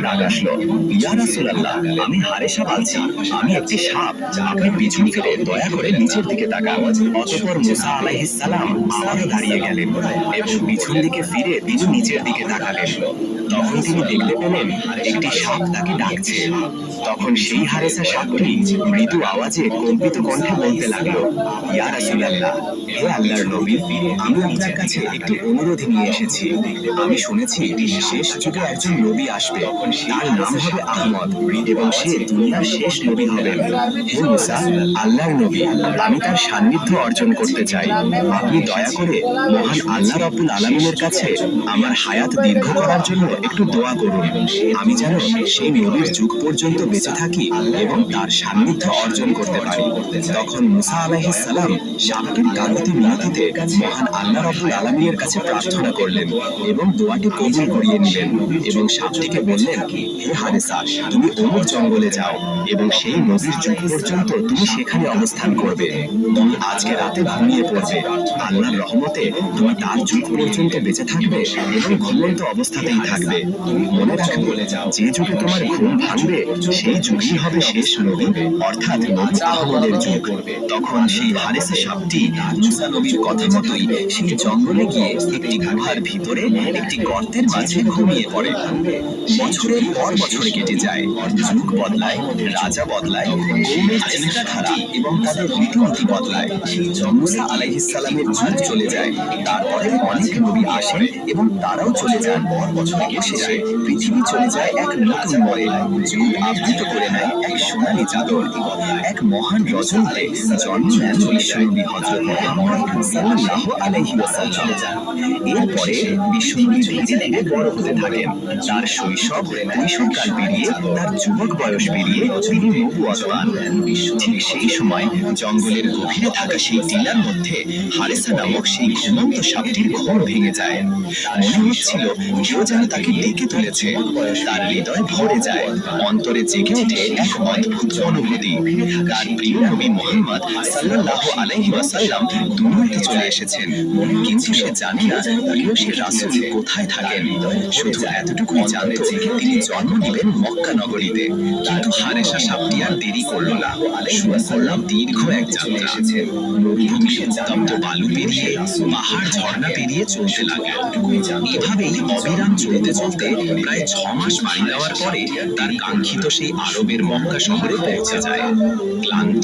ডাক আসলো ইয়া রাসূলুল্লাহ আমি হারেসা বলছি আমি একটি সাপ আপনি পিছন ফিরে দয়া করে নিচের দিকে তাকান অতঃপর মুসা আলাইহিস সালাম আবারও দাঁড়িয়ে গেলেন এবং পিছন দিকে ফিরে তিনি নিচের দিকে তাকালেন তখন তিনি দেখতে পেলেন একটি সাপ তাকে ডাকছে। তখন সেই হারেসা সাপটি মৃদু আওয়াজে কম্পিত কণ্ঠে বলতে লাগল ইয়া রাসূলুল্লাহ হে আল্লাহর নবী। আমি আপনার কাছে একটি অনুরোধ নিয়ে এসেছি। আমি শুনেছি শেষ যুগে একজন নবী আসবে। তার নাম হবে আহমদ এবং সে দুনিয়ার শেষ নবী হবেন হে মুসা, আল্লাহর নবী, আমি তার সান্নিধ্য অর্জন করতে চাই। আপনি দয়া করে মহান আল্লাহ রাব্বুল আলামিনের কাছে আমার হায়াত দীর্ঘ করার জন্য একটু দোয়া করুন। আমি যেন সেই নবীর যুগ পর্যন্ত বেঁচে থাকি এবং তার সান্নিধ্য অর্জন করতে পারি। তখন মুসা আলাইহিস সালাম সাপটির কাগতি মিনতিতে মহান আল্লাহ রাব্বুল আলামিনের কাছে প্রার্থনা করলেন এবং দোয়াটি কবুল করিয়ে নিলেন এবং সাপটিকে বললেন হে হারেসা, তুমি অমুক জঙ্গলে যাও এবং সেই নদীর যুগ পর্যন্ত তুমি সেখানে অবস্থান করবে। তুমি আজকে রাতে ঘুমিয়ে পড়বে। আল্লাহর রহমতে তুমি তার যুগ পর্যন্ত বেঁচে থাকবে এবং ঘুমন্ত অবস্থাতেই থাকবে। মনে রাখবে যে যুগে তোমার ঘুম ভাঙবে, সেই যুগই হবে শেষ নবী অর্থাৎ নবী আহমদের যুগ তখন সেই হারেসা সাপটি মুসা নবীর কথা মতোই সেই জঙ্গলে গিয়ে একটি গুহার ভিতরে একটি গর্তের মাঝে ঘুমিয়ে পড়ে। বছরের পর বছর কেটে যায়। যুগ বদলায়, রাজা বদলায় কৌমের চিন্তাধারা এবং তাদের রীতিনীতি বদলায়। মুসা আলাইহিস সালামের যুগ চলে যায়। তারপরে অনেক নবী আসেন এবং তারাও চলে যান। অবশেষে পৃথিবী চলে যায় এক নতুন মরে যুগ আবৃত করে নেয় এক সোনালী চাদর এক মহান জন্ম নেন বিশ্বনবী ওয়াসাল্লাম এরপরে বিশ্বনবী ধীরে ধীরে বড় হতে থাকেন। তার শৈশব কৈশোরকাল পেরিয়ে তার যুবক বয়স পেরিয়ে তিনি পান। ঠিক সেই সময় জঙ্গলের গভীরে থাকা সেই টিলার মধ্যে হারেসা নামক সেই ঘুমন্ত সাপটির ঘোর ভেঙে যায়। মনে হচ্ছিল কেউ যেন তাকে ডেকে তুলেছে। তার হৃদয় ভরে যায়। অন্তরে জেগে ওঠে এক অদ্ভুত অনুভূতি তার প্রিয় নবী মোহাম্মদ সাল্লাল্লাহু আলাইহি ওয়াসাল্লাম দুনিয়াতে চলে এসেছেন। কিন্তু সে জানে না প্রিয় সে রাসূল কোথায় থাকেন। শুধু এতটুকুই জানত তিনি জন্ম নেবেন মক্কা নগরীতে। কিন্তু হারেসা সাপটি আর দেরি করল না। শুরু করলাম দীর্ঘ এক যাত্রা ভূমির উত্তপ্ত বালু পেরিয়ে পাহাড় ঝর্ণা পেরিয়ে চলতে লাগল এভাবেই অবিরাম চলতে চলতে প্রায় ছ মাস পাড়ি দেওয়ার পরে তার কাঙ্ক্ষিত সেই আরবের মক্কা শহরে পৌঁছে যায়। ক্লান্ত